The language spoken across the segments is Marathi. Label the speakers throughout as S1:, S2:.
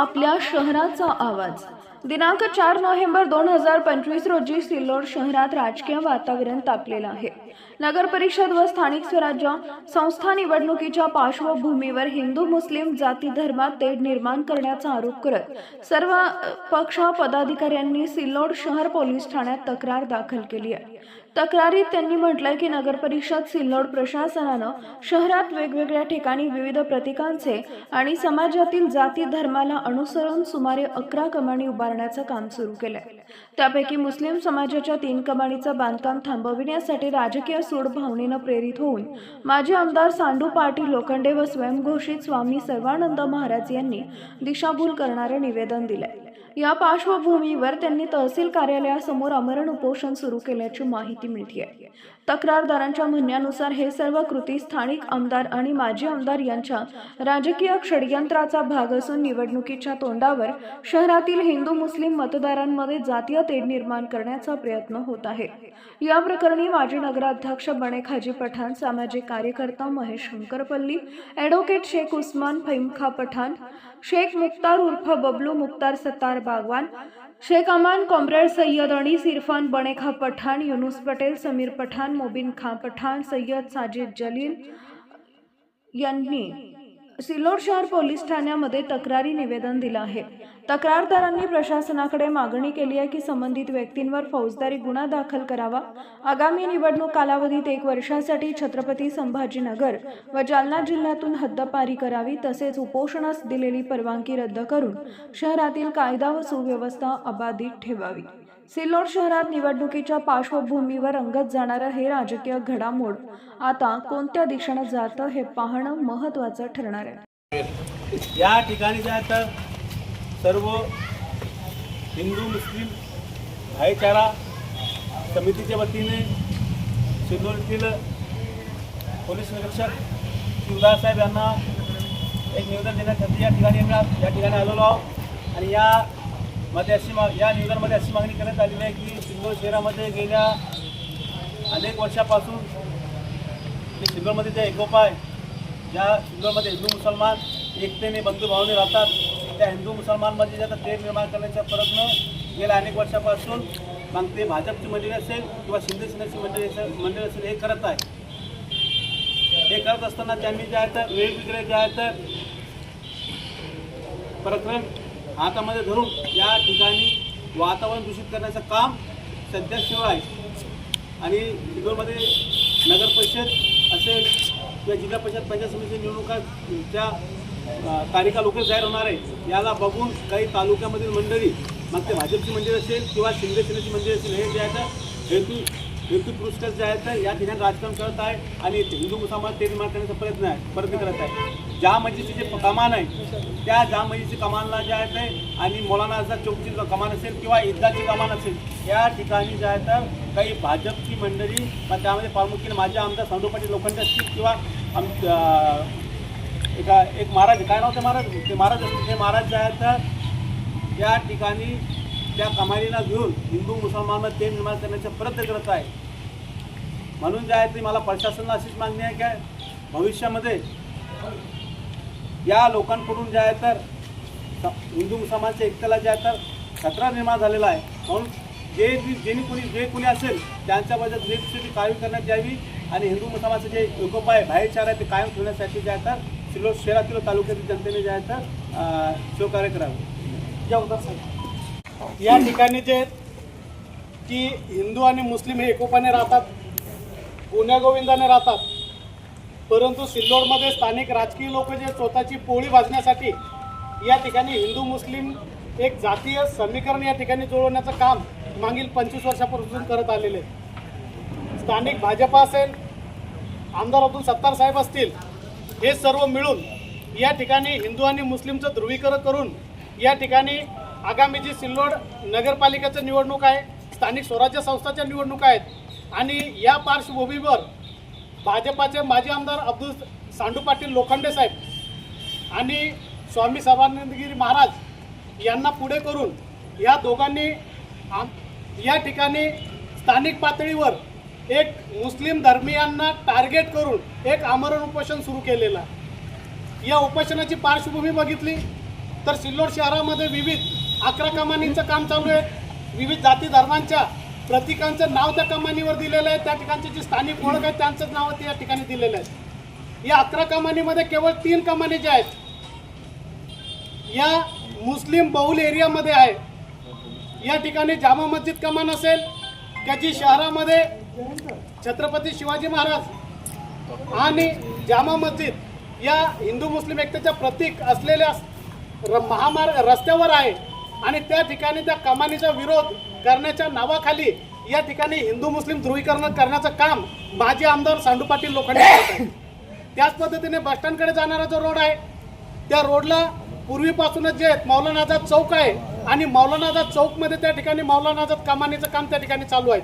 S1: आपल्या शहराचा आवाज. दिनांक चार नोव्हेंबर दोन हजार पंचवीस रोजी सिल्लोड शहरात राजकीय वातावरण तापलेलं आहे. नगर परिषद व स्थानिक स्वराज्य संस्था निवडणुकीच्या पार्श्वभूमीवर हिंदू मुस्लिम जाती धर्मात ते निर्माण करण्याचा आरोप करत सर्व पक्ष पदाधिकाऱ्यांनी सिल्लोड शहर पोलीस ठाण्यात तक्रार दाखल केली आहे. तक्रारीत त्यांनी म्हटलंय की नगर परिषद सिल्लोड प्रशासनानं शहरात वेगवेगळ्या ठिकाणी विविध प्रतीकांचे आणि समाजातील जाती धर्माला अनुसरून सुमारे अकरा कमानी उभारण्याचं काम सुरू केलंय. त्यापैकी मुस्लिम समाजाच्या तीन कमानीचं बांधकाम थांबविण्यासाठी राजकीय सूड भावनेनं प्रेरित होऊन माजी आमदार सांडू पाटील लोखंडे व स्वयंघोषित स्वामी सर्वानंद महाराज यांनी दिशाभूल करणारं निवेदन दिलंय. या पार्श्वभूमीवर त्यांनी तहसील कार्यालयासमोर आमरण उपोषण सुरू केल्याची माहिती मिळते तक्रारदारांच्या म्हणण्यानुसार हे सर्व कृती स्थानिक आमदार आणि माजी आमदार यांच्या राजकीय षडयंत्राचा भाग असून निवडणुकीच्या तोंडावर शहरातील हिंदू मुस्लिम मतदारांमध्ये जातीय तेढ निर्माण करण्याचा प्रयत्न होत आहे. या प्रकरणी माजी नगराध्यक्ष बणेखाजी पठाण सामाजिक कार्यकर्ता महेश शंकरपल्ली ॲडव्होकेट शेख उस्मान फैमखा पठाण शेख मुख्तार उर्फ बबलू मुख्तार सत्तार बागवान शेख अमान कॉम्रेड सय्यद अनीस इरफान बणेखा पठाण युनुस पटेल समीर पठाण मोबिन खां पठाण सय्यद साजिद जलील यांनी सिल्लोड शहर पोलीस ठाण्यामध्ये तक्रारी निवेदन दिलं आहे. तक्रारदारांनी प्रशासनाकडे मागणी केली आहे की संबंधित व्यक्तींवर फौजदारी गुन्हा दाखल करावा. आगामी निवडणूक कालावधीत एक वर्षासाठी छत्रपती संभाजीनगर व जालना जिल्ह्यातून हद्दपारी करावी तसेच उपोषणास दिलेली परवानगी रद्द करून शहरातील कायदा व सुव्यवस्था अबाधित ठेवावी. सिल्लोड शहरात निवडणुकीच्या पार्श्वभूमीवर रंगत जाणारं हे राजकीय घडामोड. आता कोणत्या दिशेनं जातं हे पाहणं महत्त्वाचं ठरणार आहे.
S2: या ठिकाणी तर सर्व हिंदू मुस्लिम भाईचारा समितीच्या वतीने सिल्लोडतील पोलीस निरीक्षक शिवदास साहेब यांना एक निवेदन देण्यासाठी या ठिकाणी या ठिकाणी आलेलो आहोत. आणि या मध्ये अशी मा या निवेदनामध्ये अशी मागणी करण्यात आलेली आहे की सिल्लोड शहरामध्ये गेल्या अनेक वर्षापासून जे सिल्लोडमध्ये जे एकोपा आहे ज्या सिल्लोडमध्ये हिंदू मुसलमान एकतेने बंधुभावाने राहतात त्या हिंदू मुसलमानमध्ये जे आता निर्माण करण्याचा प्रयत्न गेल्या अनेक वर्षापासून मग ते भाजपची मंडळी असेल किंवा शिंदे सेनेची मंडळी असेल मंडळी असेल हे करत आहे. हे करत असताना त्यांनी जे आहे तर वेगवेगळे जे आहे तर प्रकरण हातामध्ये धरून या ठिकाणी वातावरण दूषित करण्याचं काम सध्या सुरू आहे आणि इंदोरमध्ये नगर परिषद असेल किंवा जिल्हा परिषद पंचायत समिती निवडणुका ज्या तारीखा लवकर जाहीर होणार आहे. याला बघून काही तालुक्यामधील मंडळी मग ते भाजपची मंडळी असेल किंवा शिंदे सेनेची मंडळी असेल हे जे आहे तर हेतू पुरस्कार जे आहेत तर या ठिकाणी राजकारण करत आहे आणि हिंदू मुसलमान ते निर्माण करण्याचा प्रयत्न आहे प्रयत्न करत आहे. ज्या मस्जिदची जे कमान आहे त्या ज्या मस्जिदची कमानला जे आहे ते आणि मौलाना आझाद चौकची कमान असेल किंवा ईदगाची कमान असेल या ठिकाणी जे आहे तर काही भाजपची मंडळी त्यामध्ये प्रामुख्याने माझे आमदार संडू पाटील लोखंडे असतील किंवा आम एका एक महाराज काय नाव ते महाराज? ते महाराज असतील. ते महाराज जे आहेत तर या ठिकाणी त्या कमालीला घेऊन हिंदू मुसलमानांना ते निर्माण करण्याचा प्रयत्न करत आहे. म्हणून जे आहे ते मला प्रशासनाला अशीच मागणी आहे की भविष्यामध्ये या लोकांकडून जे आहे तर स- हिंदू मुसलमानच्या एकतेला जे आहे तर खतरा निर्माण झालेला आहे. म्हणून जे जे जेणी कोणी जे कोणी असेल त्यांच्याबद्दल वेगवेगळी कायम करण्यात यावी आणि हिंदू मुसलमानचं जे एकोपा आहे भाईचारा आहे ते कायम ठेवण्यासाठी जे आहे तर सिल्लोड शहरातील तालुक्यातील जनतेने जे आहे तर सहकार्य करावे.
S3: जवदार साहेब. या ठिकाणी जे की हिंदू आणि मुस्लिम हे एकोपाने राहतात गुण्यागोविंदाने राहतात. परंतु सिल्लोडमध्ये स्थानिक राजकीय लोक जे स्वतःची पोळी भाजण्यासाठी या ठिकाणी हिंदू मुस्लिम एक जातीय समीकरण या ठिकाणी जुळवण्याचं काम मागील पंचवीस वर्षापासून करत आलेले स्थानिक भाजप असेल आमदार अब्दुल सत्तार साहेब असतील हे सर्व मिळून या ठिकाणी हिंदू आणि मुस्लिमचं ध्रुवीकरण करून या ठिकाणी आगामी जी सिल्लोड नगरपालिकेचं निवडणूक आहे स्थानिक स्वराज्य संस्थाच्या निवडणूक आहेत आणि या पार्श्वभूमीवर भाजपाचे माजी आमदार अब्दुल सांडू पाटील लोखंडे साहेब आणि स्वामी सर्वानंदगिरी महाराज यांना पुढे करून या दोघांनी आम- या ठिकाणी स्थानिक पातळीवर एक मुस्लिम धर्मियांना टार्गेट करून एक आमरण उपोषण सुरू केलेलं या उपोषणाची पार्श्वभूमी बघितली तर सिल्लोड शहरामध्ये विविध अकरा कमानींचं काम चालू आहे. विविध जाती धर्मांच्या प्रतिकांचं नाव त्या कमानीवर दिलेलं आहे. त्या ठिकाणची जी स्थानिक ओळख आहे त्यांचं नाव त्या ठिकाणी दिलेलं आहे. या अकरा कमानीमध्ये केवळ तीन कमानी ज्या आहेत या मुस्लिम बहुल एरियामध्ये आहे. या ठिकाणी जामा मस्जिद कमान असेल त्याची शहरामध्ये छत्रपती शिवाजी महाराज आणि जामा मस्जिद या हिंदू मुस्लिम एकतेच्या प्रतीक असलेल्या र- महामार्ग रस्त्यावर आहे. आणि त्या ठिकाणी त्या कमानीचा विरोध करण्याच्या नावाखाली या ठिकाणी हिंदू मुस्लिम ध्रुवीकरण करण्याचं काम माजी आमदार सांडू पाटील लोखंडे करत आहेत. त्याच पद्धतीने बसस्टँडकडे जाणारा जो रोड आहे त्या रोडला पूर्वीपासूनच जे मौलाना आझाद चौक आहे आणि मौलाना आझाद चौकमध्ये त्या ठिकाणी मौलाना आझाद कमानीचं काम त्या ठिकाणी चालू आहे.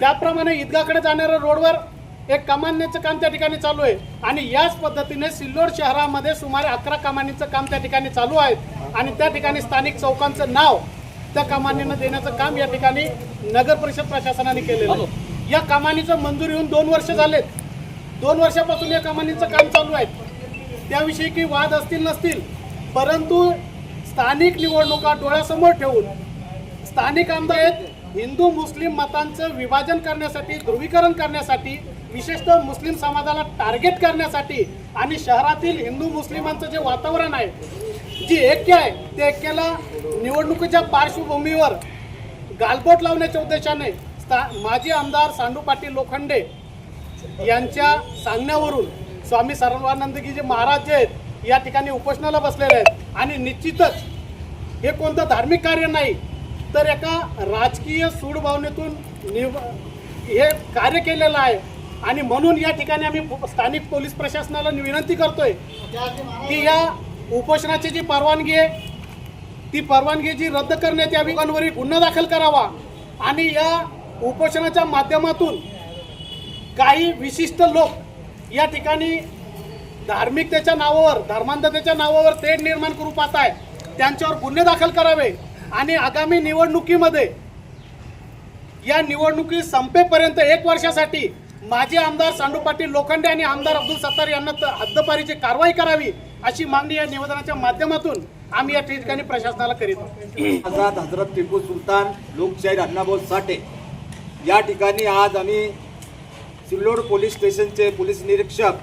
S3: त्याप्रमाणे ईदगाकडे जाणाऱ्या रोडवर एक कमानीचं काम त्या ठिकाणी चालू आहे आणि याच पद्धतीने सिल्लोड शहरामध्ये सुमारे अकरा कमानीचं काम त्या ठिकाणी चालू आहे आणि त्या ठिकाणी स्थानिक चौकांचं नाव त्या कमानीनं देण्याचं काम या ठिकाणी नगर परिषद प्रशासनाने केलेलं आहे. या कमानीचं मंजूर येऊन दोन वर्ष झालेत. दोन वर्षापासून या कमानीचं काम चालू आहे. त्याविषयी काही वाद असतील नसतील परंतु स्थानिक निवडणुका डोळ्यासमोर ठेवून स्थानिक आमदार आहेत हिंदू मुस्लिम मतांचं विभाजन करण्यासाठी ध्रुवीकरण करण्यासाठी विशेषतः मुस्लिम समाजाला टार्गेट करण्यासाठी आणि शहरातील हिंदू मुस्लिमांचं जे वातावरण आहे जी ऐक्य आहे त्या ऐक्याला निवडणुकीच्या पार्श्वभूमीवर गालबोट लावण्याच्या उद्देशाने स्था माजी आमदार सांडू पाटील लोखंडे यांच्या सांगण्यावरून स्वामी सर्वानंदगीजी महाराज जे आहेत या ठिकाणी उपोषणाला बसलेले आहेत. आणि निश्चितच हे कोणतं धार्मिक कार्य नाही तर एका राजकीय सूडभावनेतून निव हे कार्य केलेलं आहे. आणि म्हणून या ठिकाणी आम्ही स्थानिक पोलीस प्रशासनाला विनंती करतोय की या उपोषणाची जी परवानगी आहे ती परवानगी जी रद्द करण्यात यावी. लोकांवरील गुन्हा दाखल करावा. आणि या उपोषणाच्या माध्यमातून काही विशिष्ट लोक या ठिकाणी धार्मिकतेच्या नावावर धर्मांधतेच्या नावावर तेढ निर्माण करू पाहत आहे त्यांच्यावर गुन्हे दाखल करावे. आणि आगामी निवडणुकीमध्ये या निवडणुकी संपेपर्यंत एक वर्षासाठी माजी आमदार सांडू पाटील लोखंडे आणि आमदार अब्दुल सत्तार यांना हद्दपारीची कारवाई करावी. अशी मागणी या निवेदनाच्या माध्यमातून आम्ही या ठिकाणी प्रशासनाला करीत आहोत.
S4: आझाद हजरत टिपू सुलतान लोकशाहीर अण्णाभाऊ साठे. या ठिकाणी आज आम्ही सिल्लोड पोलीस स्टेशनचे पोलीस निरीक्षक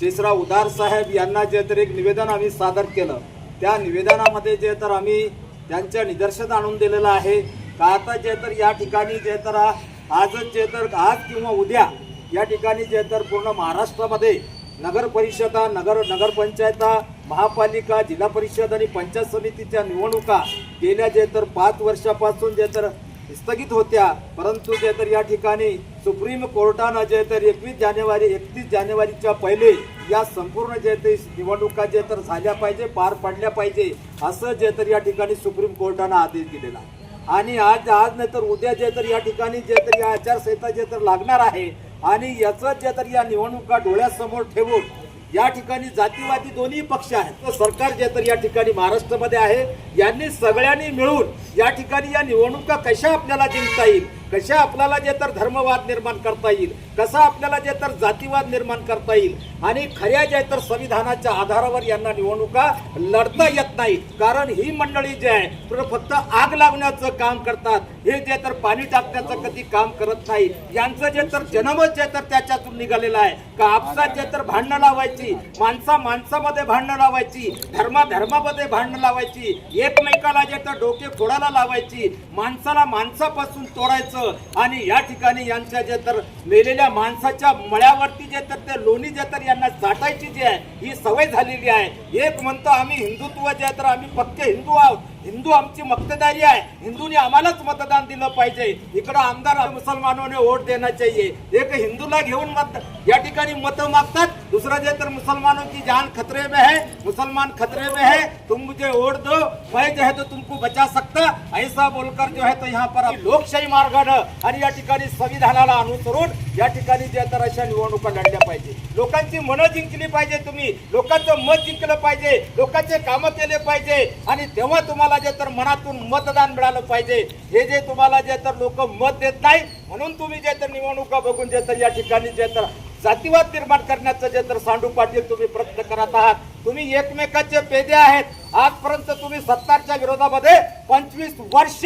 S4: शेषराव उदार साहेब यांना जे तर एक निवेदन आम्ही सादर केलं. त्या निवेदनामध्ये जे तर आम्ही त्यांच्या निदर्शन आणून दिलेलं आहे. का आता जे तर या ठिकाणी जे तर आजच जे तर आज किंवा उद्या या ठिकाणी जे तर पूर्ण महाराष्ट्रामध्ये नगर परिषदा नगर नगरपंचायता महापालिका जिल्हा परिषद आणि पंचायत समितीच्या निवडणुका गेल्या जे तर पाच वर्षापासून जे तर स्थगित होत्या परंतु जे तर या ठिकाणी सुप्रीम कोर्टानं जे तर एकवीस जानेवारी एकतीस जानेवारीच्या पहिले या संपूर्ण जे ते निवडणुका जे तर झाल्या पाहिजे पार पडल्या पाहिजे असं जे तर या ठिकाणी सुप्रीम कोर्टानं आदेश दिलेला आणि आज आज नाही तर उद्या जे तर या ठिकाणी जे तर या आचारसंहिता जे तर लागणार आहे आणि याचं जे तर या निवडणुका डोळ्यासमोर ठेवून या ठिकाणी जातीवादी दोन्ही पक्ष आहेत. तर सरकार जे तर या ठिकाणी महाराष्ट्रामध्ये आहे यांनी सगळ्यांनी मिळून या ठिकाणी या निवडणुका कशा आपल्याला जिंकता येईल कशा आपल्याला जे तर धर्मवाद निर्माण करता येईल कसा आपल्याला जे तर जातीवाद निर्माण करता येईल आणि खऱ्या जे तर संविधानाच्या आधारावर यांना निवडणुका लढता येत नाही कारण ही मंडळी जे आहे तर फक्त आग लावण्याचं काम करतात. हे जे तर पाणी टाकण्याचं कधी काम करत नाही यांचं जे तर जन्मच जे तर त्याच्यातून निघालेलं आहे. का आपसात जे तर भांडणं लावायची माणसा माणसामध्ये भांडणं लावायची धर्मा धर्मामध्ये भांडणं लावायची एकमेकाला जे तर डोके फोडायला लावायची माणसाला माणसापासून तोडायचं आणि या ठिकाणी यांच्या जे तर मेलेल्या माणसाच्या मळ्यावरती जे तर ते लोणी जे तर यांना चाटायची जी आहे ही सवय झालेली आहे. एक म्हणतो आम्ही हिंदुत्व जे आहे तर आम्ही पक्के हिंदू आहोत. हिंदू आमची मक्तेदारी आहे. हिंदूने आम्हालाच मतदान दिलं पाहिजे. इकडं आमदार मुसलमानाने वोट देना चाहिए. एक हिंदूला घेऊन मत या ठिकाणी मतं मागतात. दुसरं जे तर मुसलमानों की जान खतरे में है. मुसलमान खतरे में है. तुम मुझे वोट दो. मैं जो है तो तुमको बचा सकता. ऐसा बोलकर जो है तो यहाँ पर लोकशाही मार्गानं आणि या ठिकाणी संविधानाला अनुसरून या ठिकाणी जे तर अशा निवडणुका लढल्या पाहिजे. लोकांची मनं जिंकली पाहिजे तुम्ही. लोकांचं मत जिंकलं पाहिजे. लोकांचे कामं केले पाहिजे. आणि तेव्हा तुम्हाला जे तर मनातून मतदान मिळालं पाहिजे हे जे तुम्हाला जे तर लोक मत देत नाही म्हणून तुम्ही जे तर निवडणुका बघून जे तर या ठिकाणी जे तर जातीवाद निर्माण करण्याचं जे तर सांडू पाटील तुम्ही प्रयत्न करत आहात. तुम्ही एकमेकाचे पेदे आहेत. आजपर्यंत तुम्ही सत्तारच्या विरोधामध्ये पंचवीस वर्ष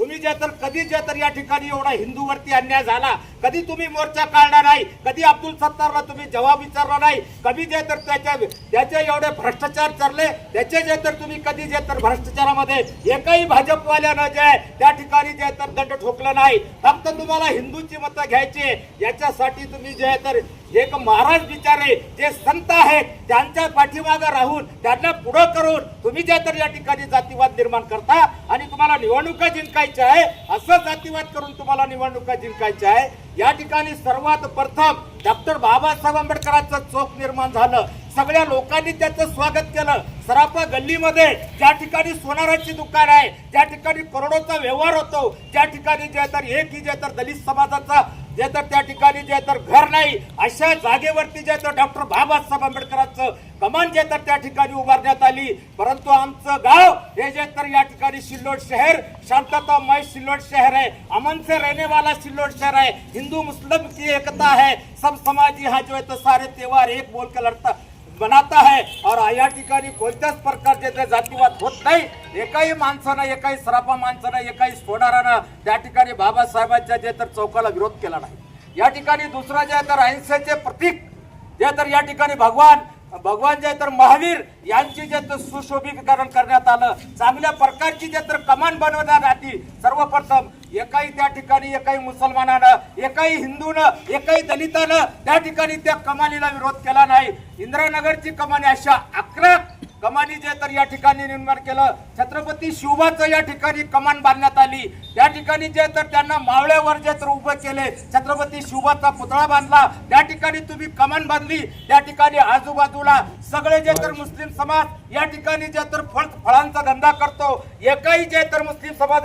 S4: तुम्ही जे तर कधी जे तर या ठिकाणी एवढा हिंदूवरती अन्याय झाला कधी तुम्ही मोर्चा काढला नाही कधी अब्दुल सत्तारला तुम्ही जवाब विचारला नाही कधी जे तर त्याच्या त्याचे एवढे भ्रष्टाचार चालले त्याचे जे तर तुम्ही कधी जे तर भ्रष्टाचारामध्ये एकही भाजपवाल्यानं जे आहे त्या ठिकाणी जे तर दंड ठोकलं नाही. फक्त तुम्हाला हिंदूची मतं घ्यायची याच्यासाठी तुम्ही जे तर एक महाराज बिचारे जे संत आहेत त्यांच्या पाठीमागे राहून त्यांना पुढं करून तुम्ही जे तर या ठिकाणी जातीवाद निर्माण करता तुम्हाला निवडणुका जिंकायच्या आहे असं जातीवाद करून तुम्हाला निवडणुका जिंकायच्या आहे. या ठिकाणी सर्वात प्रथम डॉक्टर बाबासाहेब आंबेडकरांचं चोख निर्माण झालं. सगळ्या लोकांनी त्याचं स्वागत केलं. सराफा गल्लीमध्ये ज्या ठिकाणी सोनाराची दुकान आहे ज्या ठिकाणी करोडोचा व्यवहार होतो ज्या ठिकाणी जे तर एक ही जे तर दलित समाजाचा जे तर त्या ठिकाणी जे तर घर नाही अशा जागेवरती जे तर डॉक्टर बाबासाहेब आंबेडकरांचं कमान जे तर त्या ठिकाणी उभारण्यात आली. परंतु आमचं गाव हे जे तर या ठिकाणी सिल्लोड शहर शांततामय सिल्लोड शहर आहे अमन से रहने वाला सिल्लोड शहर है हिंदू मुस्लिम की एकता है सब समाजी हा जो है तो सारे त्योहार एक बोल के लड़ता बनाता है और या ठिकाणी कोणत्याच प्रकारचे ते जातीवाद होत नाही. एकाही माणसानं एकाही सराफा माणसानं एकाही सोनारानं त्या ठिकाणी बाबासाहेबांच्या जे तर चौकाला विरोध केला नाही. या ठिकाणी दुसरं जे आहे तर अहिंसेचे प्रतीक जे तर या ठिकाणी भगवान भगवान जे तर महावीर यांची जे तर सुशोभीकरण करण्यात आलं चांगल्या प्रकारची जे तर कमान बनवण्यात आली. सर्वप्रथम एकाही त्या ठिकाणी एकाही मुसलमानानं एकाही हिंदूनं एकाही दलितानं त्या ठिकाणी त्या कमालीला विरोध केला नाही. इंदिरानगरची कमानी अशा अकरा कमानी जे तर या ठिकाणी निर्माण केलं. छत्रपती शिवबाचं या ठिकाणी कमान बांधण्यात आली. त्या ठिकाणी जे तर त्यांना मावळ्यावर जे तर उभं केले. छत्रपती शिवबाचा पुतळा बांधला. त्या ठिकाणी तुम्ही कमान बांधली. त्या ठिकाणी आजूबाजूला सगळे जे तर मुस्लिम समाज या ठिकाणी जे तर फळ फळांचा धंदा करतो. एकाही जे तर मुस्लिम समाज